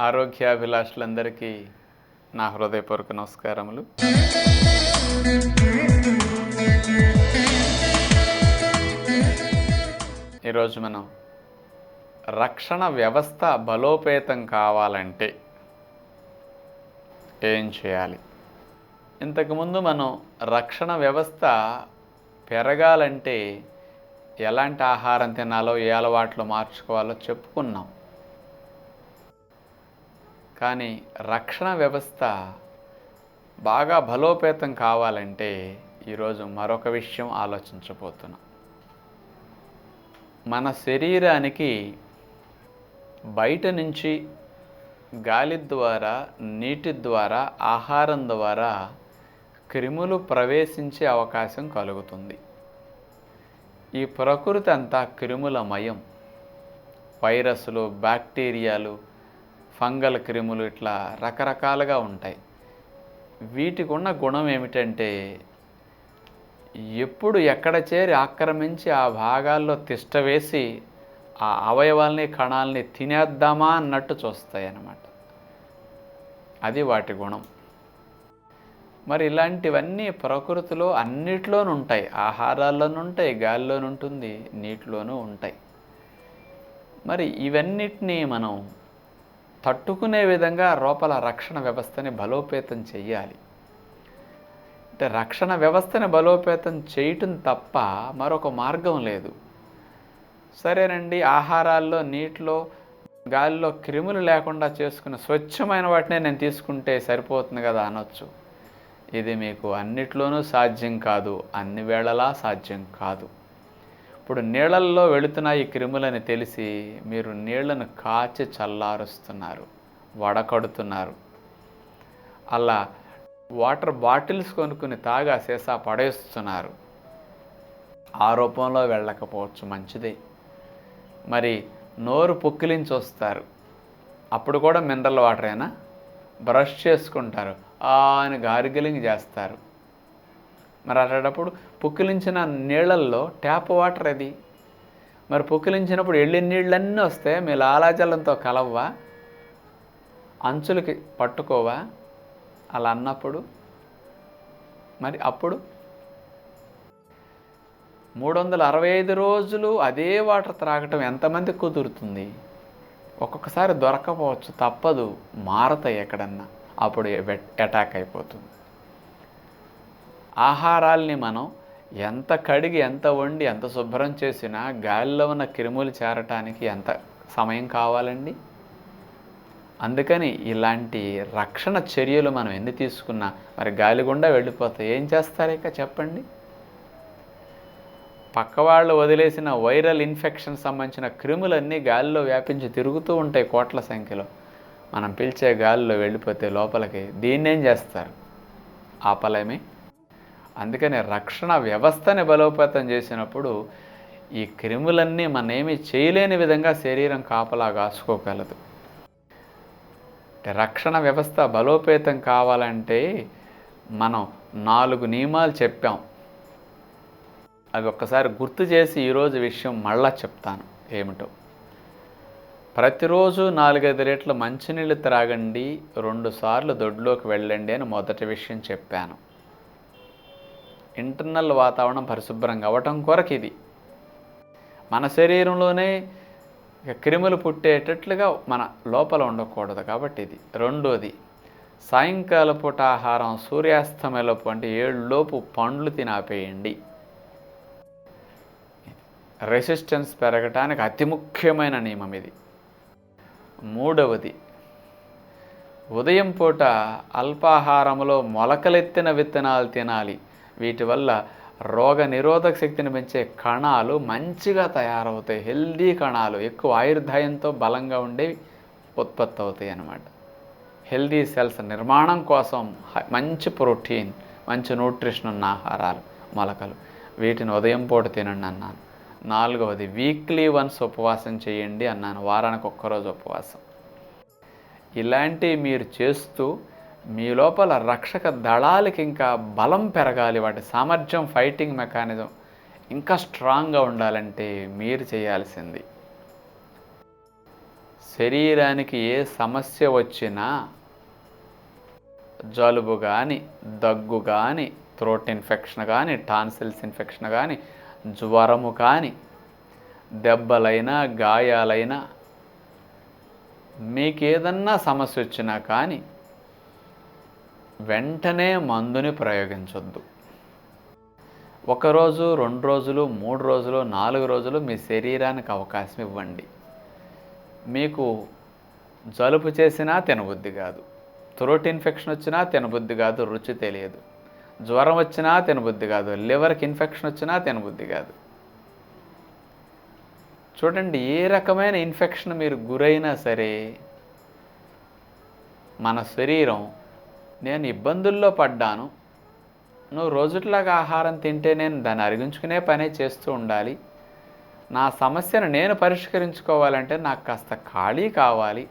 ఆరోగ్యాభిలాషులందరికీ నా హృదయపూర్వక నమస్కారములు. ఈరోజు మనం రక్షణ వ్యవస్థ బలోపేతం కావాలంటే ఏం చేయాలి? ఇంతకుముందు మనం రక్షణ వ్యవస్థ పెరగాలంటే ఎలాంటి ఆహారం తినాలో ఏ అలవాట్లు మార్చుకోవాలో చెప్పుకున్నాం. కానీ రక్షణ వ్యవస్థ బాగా బలోపేతం కావాలంటే ఈరోజు మరొక విషయం ఆలోచించబోతున్నాం. మన శరీరానికి బయట నుంచి గాలి ద్వారా నీటి ద్వారా ఆహారం ద్వారా క్రిములు ప్రవేశించే అవకాశం కలుగుతుంది. ఈ ప్రకృతి అంతా క్రిములమయం. వైరస్లు బ్యాక్టీరియాలు ఫంగల్ క్రిములు ఇట్లా రకరకాలుగా ఉంటాయి. వీటికి ఉన్న గుణం ఏమిటంటే ఎప్పుడు ఎక్కడ చేరి ఆక్రమించి ఆ భాగాల్లో తిష్ట వేసి ఆ అవయవాల్ని కణాలని తినేద్దామా అన్నట్టు చూస్తాయి అన్నమాట అది వాటి గుణం. మరి ఇలాంటివన్నీ ప్రకృతిలో అన్నిట్లోనూ ఉంటాయి. ఆహారాల్లోనూ ఉంటాయి గాలిలోనూ ఉంటుంది నీటిలోనూ ఉంటాయి. మరి ఇవన్నిటినీ మనం తట్టుకునే విధంగా లోపల రక్షణ వ్యవస్థని బలోపేతం చేయాలి అంటే రక్షణ వ్యవస్థని బలోపేతం చేయటం తప్ప మరొక మార్గం లేదు. సరేనండి ఆహారాల్లో నీటిలో గాలిలో క్రిములు లేకుండా చేసుకున్న స్వచ్ఛమైన వాటినే నేను తీసుకుంటే సరిపోతుంది కదా అనొచ్చు. ఇది మీకు అన్నిట్లోనూ సాధ్యం కాదు అన్ని వేళలా సాధ్యం కాదు. ఇప్పుడు నీళ్ళల్లో వెళుతున్న ఈ క్రిములని తెలిసి మీరు నీళ్ళను కాచి చల్లారుస్తున్నారు వడకడుతున్నారు. అలా వాటర్ బాటిల్స్ కొనుక్కుని తాగా సీసా పడేస్తున్నారు. ఆ రూపంలో వెళ్ళకపోవచ్చు మంచిదే. మరి నోరు పుక్కిలించి వస్తారు అప్పుడు కూడా మినరల్ వాటరేనా? బ్రష్ చేసుకుంటారు. అని గార్గిలింగ్ చేస్తారు. మరి అలాంటప్పుడు పుక్కిలించిన నీళ్ళల్లో ట్యాప్ వాటర్ అది. మరి పుక్కిలించినప్పుడు వెళ్ళిన నీళ్ళన్నీ వస్తే మీ లాలాజలంతో కలవ్వా? అంచులకి పట్టుకోవా? అలా అన్నప్పుడు? మరి అప్పుడు? మూడు వందల అరవై ఐదు రోజులు అదే వాటర్ త్రాగటం ఎంతమంది కుదురుతుంది? ఒక్కొక్కసారి దొరకపోవచ్చు తప్పదు మారతాయి ఎక్కడన్నా. అప్పుడు అటాక్ అయిపోతుంది. ఆహారాల్ని మనం ఎంత కడిగి ఎంత వండి ఎంత శుభ్రం చేసినా గాలిలో ఉన్న క్రిములు చేరటానికి ఎంత సమయం కావాలండి? అందుకని ఇలాంటి రక్షణ చర్యలు మనం ఎన్ని తీసుకున్నా మరి గాలి గుండా వెళ్ళిపోతాయి ఏం చేస్తారేక చెప్పండి? పక్కవాళ్ళు వదిలేసిన వైరల్ ఇన్ఫెక్షన్ సంబంధించిన క్రిములన్నీ గాలిలో వ్యాపించి తిరుగుతూ ఉంటాయి కోట్ల సంఖ్యలో. మనం పిలిచే గాలిలో వెళ్ళిపోతే లోపలికి దీన్నేం చేస్తారు? ఆపలేమే? అందుకని రక్షణ వ్యవస్థని బలోపేతం చేసినప్పుడు ఈ క్రిములన్నీ మనమేమి చేయలేని విధంగా శరీరం కాపలా కాసుకోగలదు రక్షణ వ్యవస్థ బలోపేతం కావాలంటే మనం నాలుగు నియమాలు చెప్పాం. అవి ఒక్కసారి గుర్తు చేసి ఈరోజు విషయం మళ్ళా చెప్తాను. ఏమిటో? ప్రతిరోజు నాలుగైదు రేట్ల మంచినీళ్ళు త్రాగండి రెండుసార్లు దొడ్లోకి వెళ్ళండి అని మొదటి విషయం చెప్పాను. ఇంటర్నల్ వాతావరణం పరిశుభ్రంగా అవ్వటం కొరకు ఇది. మన శరీరంలోనే క్రిములు పుట్టేటట్లుగా మన లోపల ఉండకూడదు కాబట్టి ఇది. రెండోది సాయంకాల పూట ఆహారం సూర్యాస్తమయలోపు అంటే ఏడులోపు పండ్లు తినాపేయండి. రెసిస్టెన్స్ పెరగటానికి అతి ముఖ్యమైన నియమం ఇది. మూడవది. ఉదయం పూట అల్పాహారంలో మొలకలెత్తిన విత్తనాలు తినాలి. వీటి వల్ల రోగ నిరోధక శక్తిని పెంచే కణాలు మంచిగా తయారవుతాయి. హెల్దీ కణాలు. ఎక్కువ ఆయుర్దాయంతో బలంగా ఉండేవి ఉత్పత్తి అవుతాయి అన్నమాట. హెల్దీ సెల్స్ నిర్మాణం కోసం మంచి ప్రోటీన్ మంచి న్యూట్రిషన్ ఉన్న ఆహారాలు మొలకలు. వీటిని ఉదయం పూట తినండి అన్నాను. నాలుగవది వీక్లీ వన్స్ ఉపవాసం చేయండి అన్నాను. వారానికి ఒక్కరోజు ఉపవాసం. ఇలాంటివి మీరు చేస్తూ మీ లోపల రక్షక దళాలకి ఇంకా బలం పెరగాలి. వాటి సామర్థ్యం ఫైటింగ్ మెకానిజం ఇంకా స్ట్రాంగ్గా ఉండాలంటే మీరు చేయాల్సింది శరీరానికి ఏ సమస్య వచ్చినా జలుబు కానీ దగ్గు కానీ థ్రోట్ ఇన్ఫెక్షన్ కానీ టాన్సిల్స్ ఇన్ఫెక్షన్ కానీ జ్వరము కానీ దెబ్బలైనా గాయాలైనా మీకు ఏదన్నా సమస్య వచ్చినా కానీ వెంటనే మందుని ప్రయోగించొద్దు. ఒకరోజు రెండు రోజులు మూడు రోజులు నాలుగు రోజులు మీ శరీరానికి అవకాశం ఇవ్వండి. మీకు జలుబు చేసినా తినబుద్ధి కాదు. థ్రోట్ ఇన్ఫెక్షన్ వచ్చినా తినబుద్ధి కాదు రుచి తెలియదు. జ్వరం వచ్చినా తినబుద్ధి కాదు. లివర్కి ఇన్ఫెక్షన్ వచ్చినా తినబుద్ధి కాదు. చూడండి ఏ రకమైన ఇన్ఫెక్షన్ మీరు గురైనా సరే మన శరీరం నేను ఇబ్బందుల్లో పడ్డాను. నువ్వు రోజుట్లాగా ఆహారం తింటే నేను దాన్ని అరిగించుకునే పనే చేస్తూ ఉండాలి. నా సమస్యను నేను పరిష్కరించుకోవాలంటే నాకు కాస్త ఖాళీ కావాలి.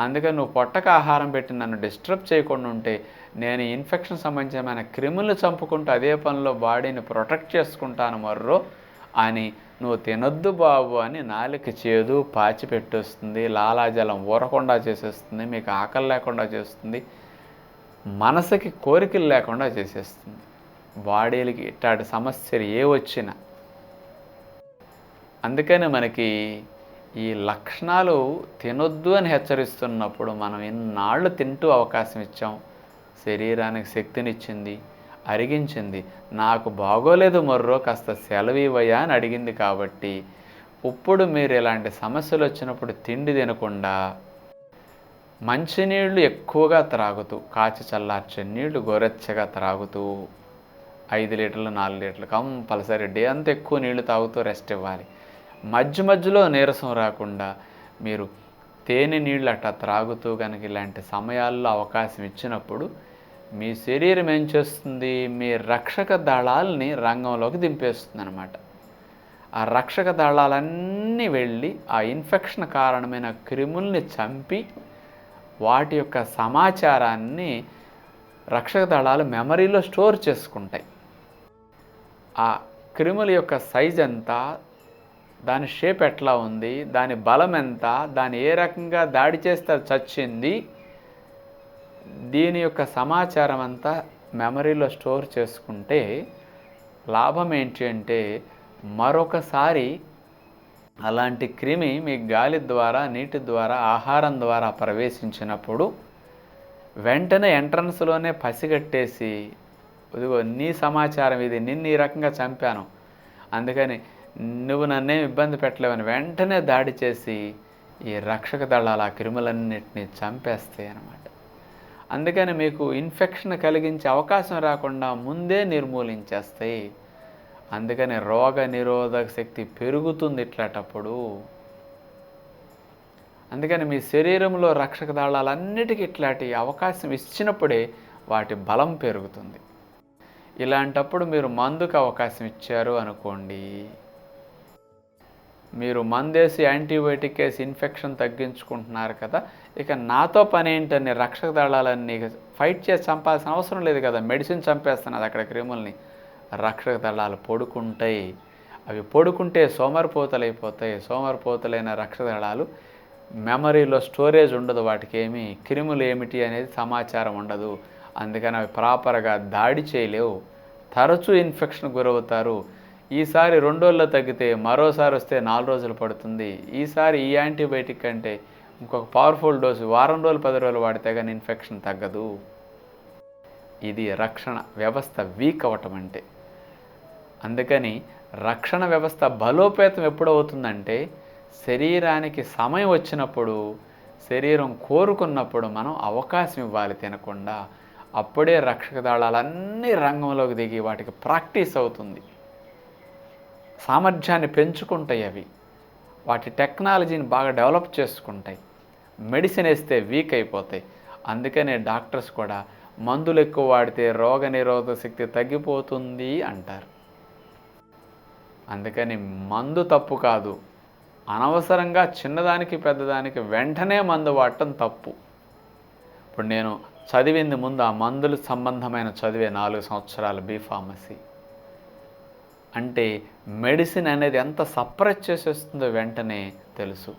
అందుకని నువ్వు పొట్టక ఆహారం పెట్టి నన్ను డిస్టర్బ్ చేయకుండా ఉంటే నేను ఇన్ఫెక్షన్ సంబంధించిన క్రిములు చంపుకుంటూ అదే పనిలో బాడీని ప్రొటెక్ట్ చేసుకుంటాను మర్రో అని నువ్వు తినొద్దు బాబు అని నాలుక చేదు పాచి పెట్టేస్తుంది లాలాజలం ఊరకుండా చేసేస్తుంది మీకు ఆకలి లేకుండా చేస్తుంది మనసుకి కోరికలు లేకుండా చేసేస్తుంది. బాడీలకి ఇట్లాంటి సమస్యలు ఏ వచ్చినా. అందుకని మనకి ఈ లక్షణాలు తినొద్దు అని హెచ్చరిస్తున్నప్పుడు మనం ఎన్నాళ్ళు తింటూ అవకాశం ఇచ్చాం. శరీరానికి శక్తినిచ్చింది అరిగించింది. నాకు బాగోలేదు మర్రో కాస్త సెలవు ఇవ్వయా అని అడిగింది కాబట్టి ఇప్పుడు మీరు ఇలాంటి సమస్యలు వచ్చినప్పుడు తిండి తినకుండా మంచినీళ్ళు ఎక్కువగా త్రాగుతూ కాచి చల్లార్చే నీళ్ళు గోరెచ్చగా త్రాగుతూ ఐదు లీటర్లు నాలుగు లీటర్లు కంపల్సరీ డే అంత ఎక్కువ నీళ్ళు తాగుతూ రెస్ట్ ఇవ్వాలి. మధ్య మధ్యలో నీరసం రాకుండా మీరు తేనె నీళ్ళు అట్లా త్రాగుతూ కనుక ఇలాంటి సమయాల్లో అవకాశం ఇచ్చినప్పుడు మీ శరీరం ఏం చేస్తుంది? మీ రక్షక దళాలని రంగంలోకి దింపేస్తుంది అనమాట ఆ రక్షక దళాలన్నీ వెళ్ళి ఆ ఇన్ఫెక్షన్ కారణమైన క్రిముల్ని చంపి వాటి యొక్క సమాచారాన్ని రక్షక దళాలు మెమరీలో స్టోర్ చేసుకుంటాయి. ఆ క్రిముల యొక్క సైజ్ ఎంత? దాని షేప్ ఎట్లా ఉంది దాని బలం ఎంత దాని ఏ రకంగా దాడి చేస్తే అది చచ్చింది దీని యొక్క సమాచారం అంతా మెమరీలో స్టోర్ చేసుకుంటే లాభం ఏంటి అంటే మరొకసారి అలాంటి క్రిమి మీ గాలి ద్వారా నీటి ద్వారా ఆహారం ద్వారా ప్రవేశించినప్పుడు వెంటనే ఎంట్రన్స్లోనే పసిగట్టేసి ఇదిగో నీ సమాచారం ఇది నిన్ను ఈ రకంగా చంపాను. అందుకని నువ్వు నన్నేం ఇబ్బంది పెట్టలేవని వెంటనే దాడి చేసి ఈ రక్షక దళాలు ఆ క్రిములన్నింటినీ చంపేస్తాయి అన్నమాట. అందుకని మీకు ఇన్ఫెక్షన్ కలిగించే అవకాశం రాకుండా ముందే నిర్మూలించేస్తాయి. అందుకని రోగ నిరోధక శక్తి పెరుగుతుంది ఇట్లాటప్పుడు. అందుకని మీ శరీరంలో రక్షక దళాలన్నిటికీ ఇట్లాంటి అవకాశం ఇచ్చినప్పుడే వాటి బలం పెరుగుతుంది. ఇలాంటప్పుడు మీరు మందుకు అవకాశం ఇచ్చారు అనుకోండి. మీరు మందేసి యాంటీబయోటిక్ వేసి ఇన్ఫెక్షన్ తగ్గించుకుంటున్నారు కదా ఇక నాతో పని ఏంటని రక్షక దళాలన్నీ ఫైట్ చేసి చంపాల్సిన అవసరం లేదు కదా మెడిసిన్ చంపేస్తున్నది అక్కడ క్రిముల్ని. రక్షక దళాలు పొడుకుంటాయి. అవి పొడుకుంటే సోమరిపోతలైపోతాయి. సోమరిపోతలైన రక్షక దళాలు మెమరీలో స్టోరేజ్ ఉండదు వాటికి ఏమి క్రిములు ఏమిటి అనేది సమాచారం ఉండదు. అందుకని అవి ప్రాపర్గా దాడి చేయలేవు. తరచూ ఇన్ఫెక్షన్ గురవుతారు. ఈసారి రెండు రోజుల్లో తగ్గితే మరోసారి వస్తే నాలుగు రోజులు పడుతుంది. ఈసారి ఈ యాంటీబయాటిక్ అంటే ఇంకొక పవర్ఫుల్ డోసు వారం రోజులు పది రోజులు వాడితే కానీ ఇన్ఫెక్షన్ తగ్గదు. ఇది రక్షణ వ్యవస్థ వీక్ అవ్వటం అంటే. అందుకని రక్షణ వ్యవస్థ బలోపేతం ఎప్పుడు అవుతుందంటే శరీరానికి సమయం వచ్చినప్పుడు శరీరం కోరుకున్నప్పుడు మనం అవకాశం ఇవ్వాలి తినకుండా. అప్పుడే రక్షక దళాలన్నీ రంగంలోకి దిగి వాటికి ప్రాక్టీస్ అవుతుంది. సామర్థ్యాన్ని పెంచుకుంటాయి అవి. వాటి టెక్నాలజీని బాగా డెవలప్ చేసుకుంటాయి. మెడిసిన్ వేస్తే వీక్ అయిపోతాయి. అందుకనే డాక్టర్స్ కూడా మందులు ఎక్కువ వాడితే రోగ నిరోధక శక్తి తగ్గిపోతుంది అంటారు. అందుకని మందు తప్పు కాదు. అనవసరంగా చిన్నదానికి పెద్దదానికి వెంటనే మందు వాడటం తప్పు. ఇప్పుడు నేను చదివింది ముందు ఆ మందులు సంబంధమైన చదివే నాలుగు సంవత్సరాలు బీ ఫార్మసీ. అంటే మెడిసిన్ అనేది ఎంత సప్రెస్ చేసేస్తుందో వెంటనే తెలుసు.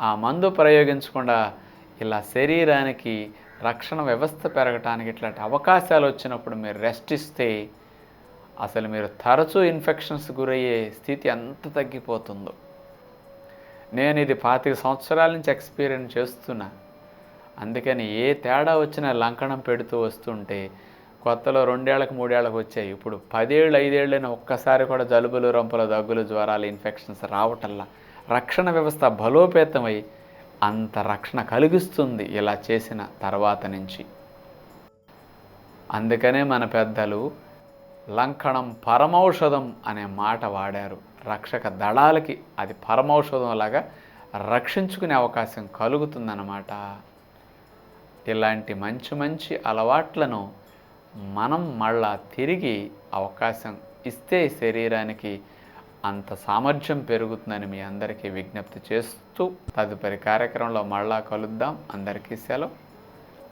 ఆ మందు ప్రయోగించకుండా ఇలా శరీరానికి రక్షణ వ్యవస్థ పెరగటానికి ఇట్లాంటి అవకాశాలు వచ్చినప్పుడు మీరు రెస్ట్ ఇస్తే అసలు మీరు తరచూ ఇన్ఫెక్షన్స్ గురయ్యే స్థితి ఎంత తగ్గిపోతుందో. నేను ఇది పాతిక సంవత్సరాల నుంచి ఎక్స్పీరియన్స్ చేస్తున్నా. అందుకని ఏ తేడా వచ్చినా లంకణం పెడుతూ వస్తుంటే కొత్తలో రెండేళ్ళకు మూడేళ్ళకు వచ్చాయి. ఇప్పుడు పదేళ్ళు ఐదేళ్ళైనా ఒక్కసారి కూడా జలుబులు రొంపలు దగ్గులు జ్వరాలు ఇన్ఫెక్షన్స్ రావటల్లా రక్షణ వ్యవస్థ బలోపేతమై అంత రక్షణ కలిగిస్తుంది ఇలా చేసిన తర్వాత నుంచి. అందుకనే మన పెద్దలు లంకణం పరమౌషధం అనే మాట వాడారు. రక్షక దళాలకి అది పరమౌషధం లాగా రక్షించుకునే అవకాశం కలుగుతుందన్నమాట. ఇలాంటి మంచి మంచి అలవాట్లను మనం మళ్ళా తిరిగి అవకాశం ఇస్తే శరీరానికి అంత సామర్థ్యం పెరుగుతుందని మీ అందరికీ విజ్ఞప్తి చేస్తూ తదుపరి కార్యక్రమంలో మళ్ళా కలుద్దాం. అందరికీ సెలవు.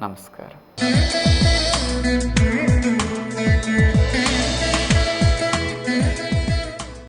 నమస్కారం.